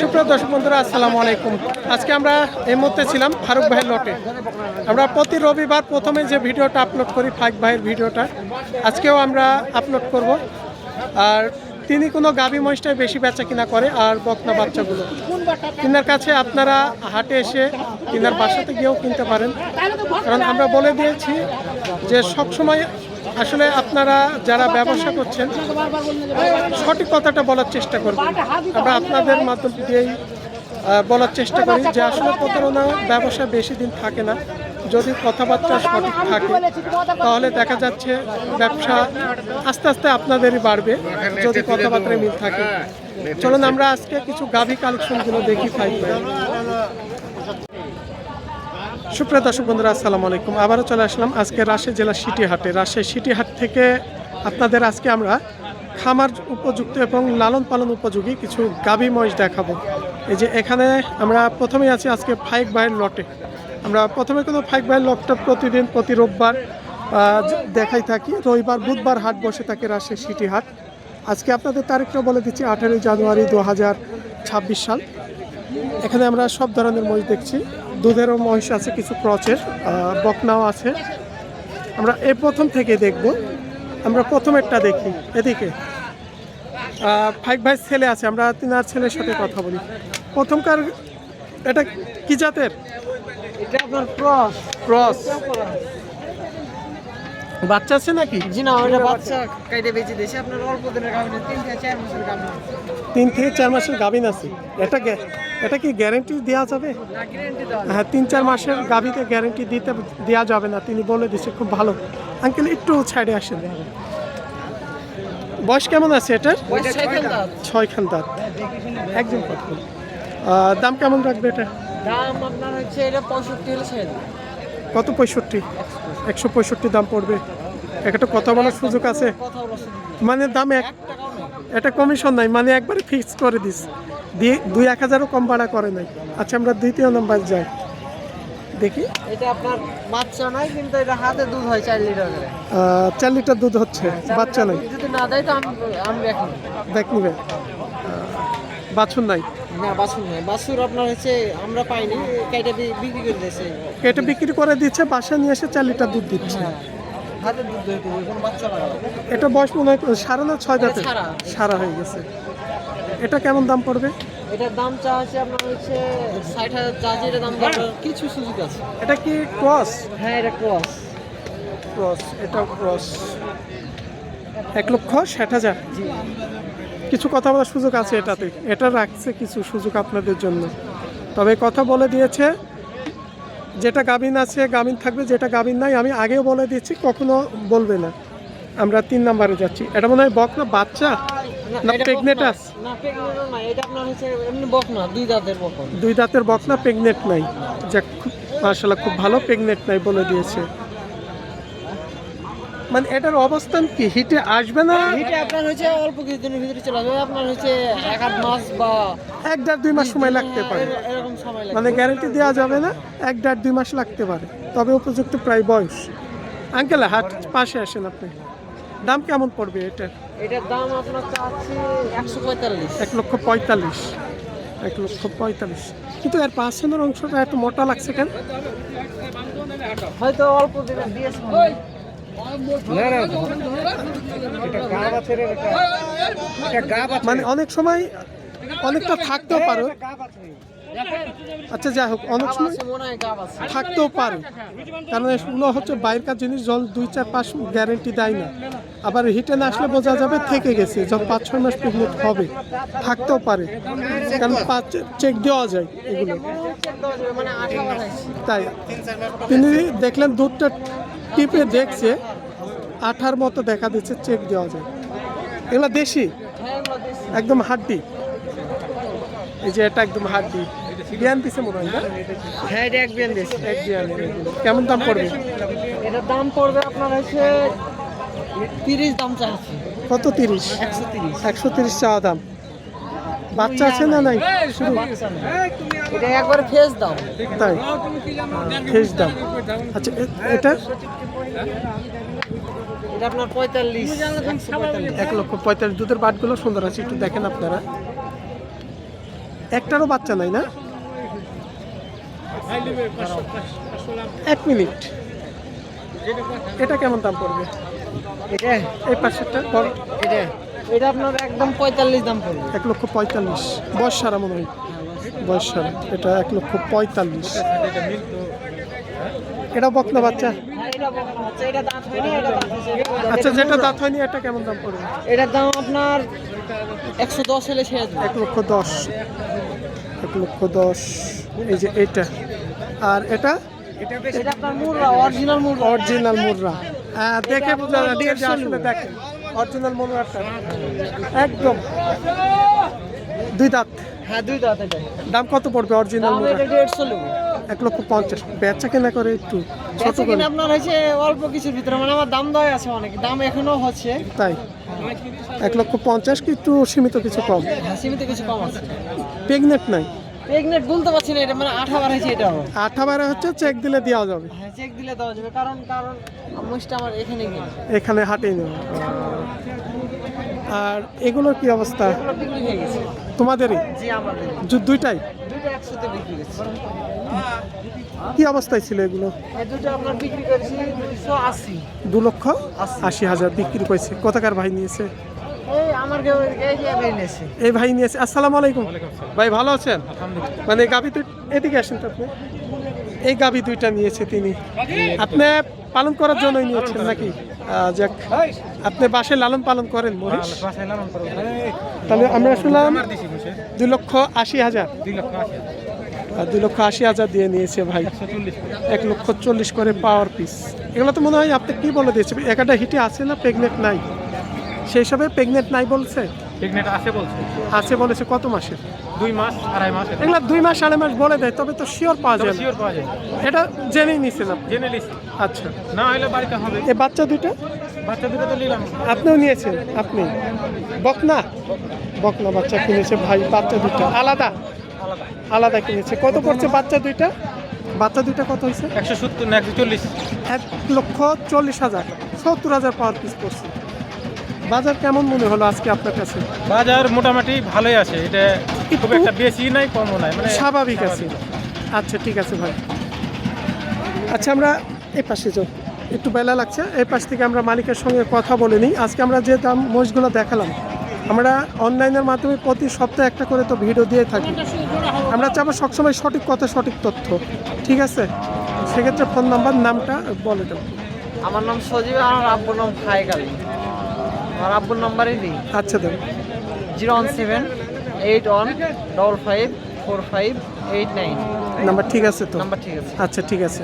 সুপ্রিয় দর্শক বন্ধুরা, আসসালামু আলাইকুম। আজকে আমরা এই মুহূর্তে ছিলাম ফারুক ভাইয়ের লটে। আমরা প্রতি রবিবার প্রথমে যে ভিডিওটা আপলোড করি ফাইক ভাইয়ের ভিডিওটা, আজকেও আমরা আপলোড করব। আর তিনি কোনো গাভী মহিষটাই বেশি বেচা কিনা করে আর বকনা বাচ্চাগুলো। তিনার কাছে আপনারা হাটে এসে তিনার বাসাতে গিয়েও কিনতে পারেন। কারণ আমরা বলে দিয়েছি যে সবসময় আসলে আপনারা যারা ব্যবসা করছেন, সঠিক কথাটা বলার চেষ্টা করবেন। আমরা আপনাদের মাধ্যম দিয়েই বলার চেষ্টা করি যে আসলে প্রতারণা ব্যবসা বেশি দিন থাকে না। যদি কথাবার্তা সঠিক থাকে, তাহলে দেখা যাচ্ছে ব্যবসা আস্তে আস্তে আপনাদেরই বাড়বে, যদি কথাবার্তায় মিল থাকে। চলুন আমরা আজকে কিছু গাভী কালেকশনগুলো দেখি পাই সুপ্রিয় দর্শক বন্ধুরা, আসসালামু আলাইকুম। আবারও চলে আসলাম আজকে রাজশাহী জেলার সিটিহাটে। রাজশাহী সিটিহাট থেকে আপনাদের আজকে আমরা খামার উপযুক্ত এবং লালন পালন উপযোগী কিছু গাভী মহিষ দেখাবো। এই যে এখানে আমরা প্রথমেই আছি আজকে ফাইক ভাইয়ের লটে। আমরা প্রথমে কোনো ফাইক ভাইয়ের লটটা প্রতিদিন, প্রতি রোববার দেখাই থাকি। রবিবার, বুধবার হাট বসে থাকে রাজশাহী সিটি হাট আজকে আপনাদের তারিখটা বলে দিচ্ছি, আঠেরোই জানুয়ারি দু হাজার ছাব্বিশ সাল। এখানে আমরা সব ধরনের মহিষ দেখছি। দুধেরও মহিষ আছে কিছু ক্রচের বকনাও আছে। আমরা এই প্রথম থেকে দেখব। আমরা প্রথম একটা দেখি। এদিকে। ফাইভ ভাই ছেলে আছে। আমরা তিনার ছেলের সাথে কথা বলি। প্রথমকার এটা কি জাতের? এটা আপনার ক্রস। ক্রস। বাচ্চা আছে নাকি? জি না ওটা বাচ্চা কাইটে বেঁচে দিয়েছে। আপনার অল্প দিনের কারণে তিন থেকে চার মাসের কারণে তিন থেকে চার মাসের গাভিন আছে। এটা এটা কি গ্যারেন্টি দেওয়া যাবে? না গ্যারেন্টি দেওয়া হ্যাঁ তিন চার মাসের গাভিতে গ্যারেন্টি দিতে দেওয়া যাবে না। তিনি বলে দিচ্ছে খুব ভালো। আঙ্কেল একটু সাইডে আসেন। বয়স কেমন আছে এটার? ছয়খান দাঁত। ছয় খান দাঁত একজন কথা। দাম কেমন রাখবে এটা? দাম আপনার হচ্ছে এটা পঁয়ষট্টি হলে কত পঁয়ষট্টি? একশো পঁয়ষট্টি দাম পড়বে। একটা কথা বলার সুযোগ আছে? মানে দাম এক এটা কমিশন নাই মানে একবারে ফিক্স করে দিস। দিয়ে দুই এক হাজারও কম ভাড়া করে নাই। আচ্ছা আমরা দ্বিতীয় নাম্বার যাই। দেখি। এটা আপনার বাচ্চা নাই কিন্তু এটা হাতে দুধ হয় চার লিটার করে। চার লিটার দুধ হচ্ছে বাচ্চা নাই। যদি না দেয় তো আমি আমি দেখ নিবে। বাছুর নাই? না বাছুর নাই। বাছুর আপনার হচ্ছে আমরা পাইনি কাইটা বি- বিক্রি করে দিয়েছে। এটা বিক্রি করে দিচ্ছে বাসা নিয়ে এসে চার লিটার দুধ দিচ্ছে। হ্যাঁ হাতে দুধ ধরে কোনো বাচ্চা লাগাবে এটা বয়স মনে হয় সারা না ছয় দাঁতে সারা হয়ে গেছে। এটা কেমন দাম পড়বে? এটার দাম চা আছে আপনার হচ্ছে ষাট হাজার চা আছে, দাম আপনার কিছু সুযোগ আছে। এটা কি ক্রস? হ্যাঁ এটা ক্রস। ক্রস এটা ক্রস। এক লক্ষ ষাট হাজার? কিছু কথা বলার সুযোগ আছে এটাতে? এটা রাখছে কিছু সুযোগ আপনাদের জন্য। তবে কথা বলে দিয়েছে যেটা গাভিন আছে গাভিন থাকবে যেটা গাভিন নাই আমি আগেও বলে দিচ্ছি কখনো বলবে না। আমরা তিন নাম্বারে যাচ্ছি। এটা মনে হয় বক না বাচ্চা? না না দুই দাঁতের বকন দুই দাঁতের বক না প্রেগনেন্ট নাই। যাক খুব মার্শাল্লাহ খুব ভালো প্রেগনেন্ট নাই বলে দিয়েছে। মানে এটার অবস্থান কি? হিটে আসবে না? হিটে আপনার হচ্ছে অল্প কিছুদিনের ভিতরে চলে আসবে। আপনার হচ্ছে এক আধ মাস বা এক দেড় দুই মাস সময় লাগতে পারে। এরকম সময় লাগে মানে গ্যারান্টি দেওয়া যাবে না এক দেড় দুই মাস লাগতে পারে। তবে উপযুক্ত প্রায় বয়স। আঙ্কেল হাট পাশে আসেন আপনি। দাম কেমন পড়বে এটা এটার দাম আপনার চাচ্ছি একশো পঁয়তাল্লিশ। এক লক্ষ পঁয়তাল্লিশ। এক লক্ষ পঁয়তাল্লিশ। কিন্তু এর পার্সেন্টের অংশটা একটু মোটা লাগছে কেন? হয়তো অল্প দিনে দিয়েছে মানে অনেক সময় অনেকটা থাকতেও পারো। আচ্ছা যাই হোক, অনেক সময় থাকতেও পারে। কারণ এগুলো হচ্ছে বাইরেকার জিনিস, জল দুই, চার, পাঁচ গ্যারেন্টি দেয় না। আবার হিটে না আসলে বোঝা যাবে থেকে গেছে জল পাঁচ, ছয় মাস প্রেগনেন্ট হবে, থাকতেও পারে। কারণ পাঁচ চেক দেওয়া যায় এগুলো। তাই। তিনি দেখলেন দুধটা টিপে দেখছে আঠার মতো দেখা দিচ্ছে চেক দেওয়া যায়। এগুলো দেশি। একদম হাড্ডি। এই যে এটা একদম হাড্ডি। মনে হয় হ্যাঁ এটা এক বিয়ান দেশি এক জ্ঞানের কেমন দাম পড়বে? এটার দাম পড়বে আপনার হচ্ছে তিরিশ দাম চাচ্ছি। কত তিরিশ? একশো তিরিশ। একশো তিরিশ চাওয়া দাম। বাচ্চা আছে না নাই? শুরু এটা একবারে ফেস তাই। ফেস দাম। আচ্ছা এটা? এটা আপনার পঁয়তাল্লিশ এক লক্ষ পঁয়তাল্লিশ। দুধের বাটগুলো সুন্দর আছে একটু দেখেন আপনারা। একটারও বাচ্চা নাই না? এক মিনিট। এটা কেমন দাম পড়বে? এই পাশেরটা এটা? এটা আপনার একদম পঁয়তাল্লিশ দাম পড়বে। এক লক্ষ পঁয়তাল্লিশ। বয়স সারা মনে হয়। বয়স সারা এটা এক লক্ষ পঁয়তাল্লিশ। এটা বকনা বাচ্চা? আচ্ছা যেটা দাঁত হয়নি এটা কেমন দাম পড়বে? এটার দাম আপনার একশো দশ হলে এক লক্ষ দশ। এক লক্ষ দশ। এই যে এটা। আর এটা? এটা আপনার মুররা অরিজিনাল মুররা। অরিজিনাল মুররা। হ্যাঁ, দেখে বোঝা যাচ্ছে আসলে দেখেন অরিজিনাল মুররাটা। একদম। দুই দাঁত? হ্যাঁ দুই দাঁত এটা দাম কত পড়বে অরিজিনাল দেড়শো নেব। এক লক্ষ পঞ্চাশ। বেচা কেনা করে একটু ছোট করে। আপনার হয়েছে অল্প কিছুর ভিতরে মানে আমার দাম দেওয়া আছে অনেক। দাম এখনও হচ্ছে। তাই? এক লক্ষ পঞ্চাশ কি একটু সীমিত কিছু কম? হ্যাঁ, সীমিত কিছু কম আছে। প্রেগনেন্ট নাই? প্রেগনেন্ট বলতে পারছি না এটা মানে আঠা বার হয়েছে এটাও। আঠাবারে হচ্ছে চেক দিলে দেওয়া যাবে। হ্যাঁ চেক দিলে দেওয়া যাবে কারণ কারণ মুষটা আমার এখানে এখানে হাটেই নেওয়া আর এগুলোর কি অবস্থা? তোমাদেরই? জি আমাদের জু- দুইটাই? কি অবস্থায় ছিল এগুলো? এই দুটো আপনার বিক্রি করেছি দুশো আশি। দু লক্ষ আশি। হাজার বিক্রি করেছে। কোথাকার ভাই নিয়েছে? এই ভাই নিয়েছে। আসসালামু আলাইকুম। ভাই ভালো আছেন? মানে গাভি দুই এদিকে আসেন তো আপনি। এই গাভি দুইটা নিয়েছে তিনি। আপনি পালন করার জন্যই নিয়েছেন নাকি? যাক আপনি বাসে লালন পালন করেন মহিষ তাহলে আমরা শুনলাম দুই লক্ষ আশি হাজার। দুই লক্ষ আশি হাজার। দিয়ে নিয়েছে ভাই। এক লক্ষ চল্লিশ করে পাওয়ার পিস এগুলো তো মনে হয় আপনি কি বলে দিয়েছে একটা হিটে আছে না প্রেগনেন্ট নাই? সেই হিসাবে প্রেগনেন্ট নাই বলছে? প্রেগনেন্ট আছে বলছে। আছে বলেছে কত মাসের? দুই মাস আড়াই মাস। এগুলো দুই মাস আড়াই মাস বলে দেয় তবে তো শিওর পাওয়া যায়। শিওর পাওয়া যায়। এটা জেনেই নিছেন আপনি? জেনে লিছি আচ্ছা। না হলে বাড়িতে হবে। এই বাচ্চা দুইটা? বাচ্চা দুটো তো নিলাম। আপনিও নিয়েছেন? আপনি? বকনা? বকনা বাচ্চা কিনেছে ভাই বাচ্চা দুইটা। আলাদা? আলাদা। কিনেছে। কত পড়ছে বাচ্চা দুইটা? বাচ্চা দুইটা কত হয়েছে একশো সত্তর না একশো চল্লিশ। এক লক্ষ চল্লিশ হাজার। সত্তর হাজার পাওয়ার পিস পড়ছে। বাজার কেমন মনে হলো আজকে আপনার কাছে? বাজার মোটামুটি ভালোই আছে এটা খুব একটা বেশি নাই কমও নাই মানে স্বাভাবিক আছে। আচ্ছা ঠিক আছে ভাই। আচ্ছা আমরা এই পাশে যাও। একটু বেলা লাগছে এই পাশ থেকে আমরা মালিকের সঙ্গে কথা বলে নিই। আজকে আমরা যে দাম মোষগুলো দেখালাম আমরা অনলাইনের মাধ্যমে প্রতি সপ্তাহে একটা করে তো ভিডিও দিয়ে থাকি। আমরা চাবো সবসময় সঠিক কথা সঠিক তথ্য ঠিক আছে? সেক্ষেত্রে ফোন নাম্বার নামটা বলে দেবো আমার নাম সজীব আমার আব্বুর নাম আলী আমার আব্বুর নাম্বারই দিই। আচ্ছা তো zero one seven eight one double five four five eight nine. Number ঠিক আছে তো? নাম্বার ঠিক আছে। আচ্ছা ঠিক আছে।